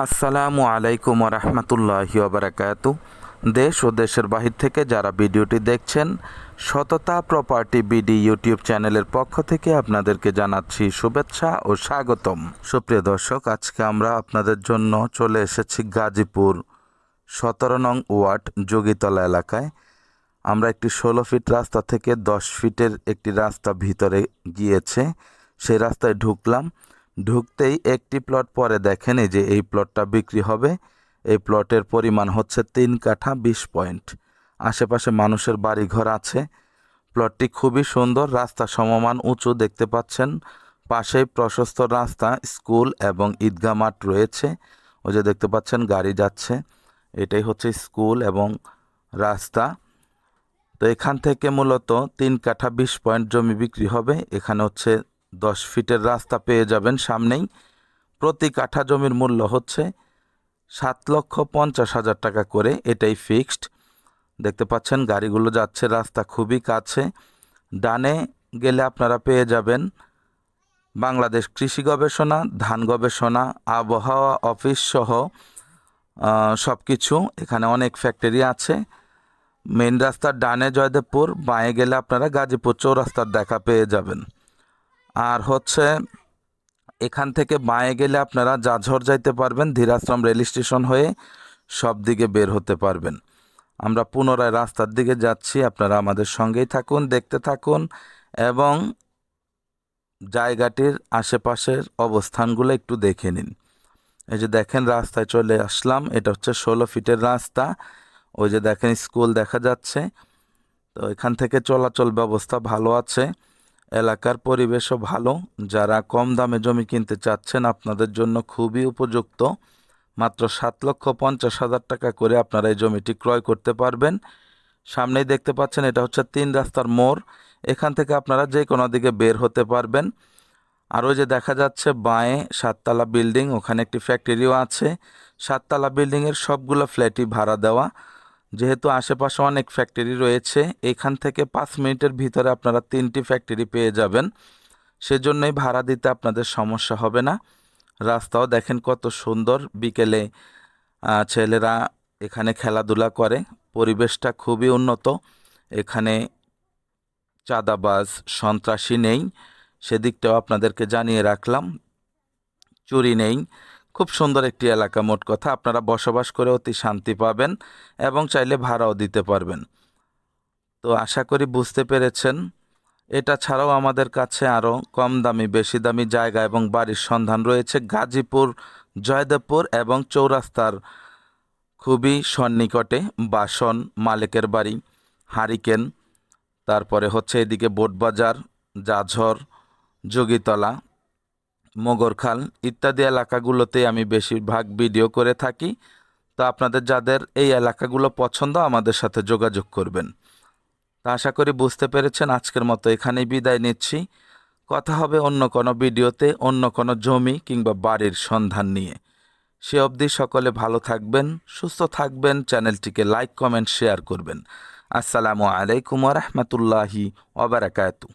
আসসালামু আলাইকুম রহমতুল্লাহি ওবরাকাতু দেশ ও দেশের বাহির থেকে যারা ভিডিওটি দেখছেন, সততা প্রপার্টি বিডি ইউটিউব চ্যানেলের পক্ষ থেকে আপনাদেরকে জানাচ্ছি শুভেচ্ছা ও স্বাগতম। সুপ্রিয় দর্শক, আজকে আমরা আপনাদের জন্য চলে এসেছি গাজীপুর সতেরো নং ওয়ার্ড যোগীতলা এলাকায়। আমরা একটি ষোলো ফিট রাস্তা থেকে দশ ফিটের একটি রাস্তা ভিতরে গিয়েছে। সেই রাস্তায় ঢুকলাম। ঢুকতেই একটি প্লট পরে দেখেন যে এই প্লটটা বিক্রি হবে। এই প্লটের পরিমাণ হচ্ছে তিন কাঠা বিশ পয়েন্ট। আশেপাশে মানুষের বাড়ি ঘর আছে। প্লটটি খুবই সুন্দর, রাস্তা সমমান উঁচু দেখতে পাচ্ছেন। পাশেই প্রশস্ত রাস্তা, স্কুল এবং ঈদগাহ মাঠ রয়েছে। ওই যে দেখতে পাচ্ছেন, গাড়ি যাচ্ছে। এটাই হচ্ছে স্কুল এবং রাস্তা। তো এখান থেকে মূলত তিন কাঠা বিশ পয়েন্ট জমি বিক্রি হবে। এখানে হচ্ছে দশ ফিটের রাস্তা পেয়ে যাবেন সামনেই। প্রতি কাঠা জমির মূল্য হচ্ছে সাত লক্ষ পঞ্চাশ হাজার টাকা করে, এটাই ফিক্সড। দেখতে পাচ্ছেন, গাড়িগুলো যাচ্ছে, রাস্তা খুবই কাছে। ডানে গেলে আপনারা পেয়ে যাবেন বাংলাদেশ কৃষি গবেষণা, ধান গবেষণা, আবহাওয়া, অফিস সহ সব কিছু এখানে অনেক ফ্যাক্টরি আছে। মেন রাস্তার ডানে জয়দেবপুর, বাঁয়ে গেলে আপনারা গাজীপুর চৌরাস্তার দেখা পেয়ে যাবেন। আর হচ্ছে এখান থেকে বাঁয়ে গেলে আপনারা জাঝর যাইতে পারবেন, ধীরাশ্রম রেল স্টেশন হয়ে সব দিকে বের হতে পারবেন। আমরা পুনরায় রাস্তার দিকে যাচ্ছি, আপনারা আমাদের সঙ্গেই থাকুন, দেখতে থাকুন এবং জায়গাটির আশেপাশের অবস্থানগুলো একটু দেখে নিন। এই যে দেখেন, রাস্তায় চলে আসলাম, এটা হচ্ছে ষোলো ফিটের রাস্তা। ওই যে দেখেন, স্কুল দেখা যাচ্ছে। তো এখান থেকে চলাচল ব্যবস্থা ভালো আছে। এলাকার পরিবেশও ভালো। যারা কম দামে জমি কিনতে চাচ্ছেন, আপনাদের জন্য খুবই উপযুক্ত। মাত্র সাত লক্ষ পঞ্চাশ হাজার টাকা করে আপনারা এই জমিটি ক্রয় করতে পারবেন। সামনেই দেখতে পাচ্ছেন, এটা হচ্ছে তিন রাস্তার মোড়। এখান থেকে আপনারা যে কোনো দিকে বের হতে পারবেন। আর ওই যে দেখা যাচ্ছে, বাঁয়ে সাততলা বিল্ডিং, ওখানে একটি ফ্যাক্টরিও আছে। সাততলা বিল্ডিংয়ের সবগুলো ফ্ল্যাটই ভাড়া দেওয়া। যেহেতু আশেপাশে অনেক ফ্যাক্টরি রয়েছে, এখান থেকে পাঁচ মিনিটের ভিতরে আপনারা তিনটি ফ্যাক্টরি পেয়ে যাবেন। সেজন্যই ভাড়া দিতে আপনাদের সমস্যা হবে না। রাস্তাও দেখেন কত সুন্দর। বিকেলে ছেলেরা এখানে খেলাধুলা করে। পরিবেশটা খুবই উন্নত। এখানে চাঁদাবাজ, সন্ত্রাসী নেই। সেদিকটাও আপনাদেরকে জানিয়ে রাখলাম। চুরি নেই। খুব সুন্দর একটি এলাকা, মোট কথা আপনারা বসবাস করে অতি শান্তি পাবেন এবং চাইলে ভাড়াও দিতে পারবেন। তো আশা করি বুঝতে পেরেছেন। এটা ছাড়াও আমাদের কাছে আরও কম দামি, বেশি দামি জায়গা এবং বাড়ির সন্ধান রয়েছে গাজীপুর, জয়দেবপুর এবং চৌরাস্তার খুবই সন্নিকটে বাসন মালিকের বাড়ি, হারিকেন, তারপরে হচ্ছে এদিকে বোটবাজার, জাঝর, যোগীতলা মোগরখাল ইত্যাদি এলাকাগুলোতে আমি বেশিরভাগ ভিডিও করে থাকি। তো আপনাদের যাদের এই এলাকাগুলো পছন্দ, আমাদের সাথে যোগাযোগ করবেন। তা আশা করি বুঝতে পেরেছেন, আজকের মতো এখানেই বিদায় নিচ্ছি। কথা হবে অন্য কোনো ভিডিওতে, অন্য কোনো জমি কিংবা বাড়ির সন্ধান নিয়ে। সে অবধি সকলে ভালো থাকবেন, সুস্থ থাকবেন, চ্যানেলটিকে লাইক, কমেন্ট, শেয়ার করবেন। আসসালামু আলাইকুম রহমতুল্লাহি ওবরাকাতু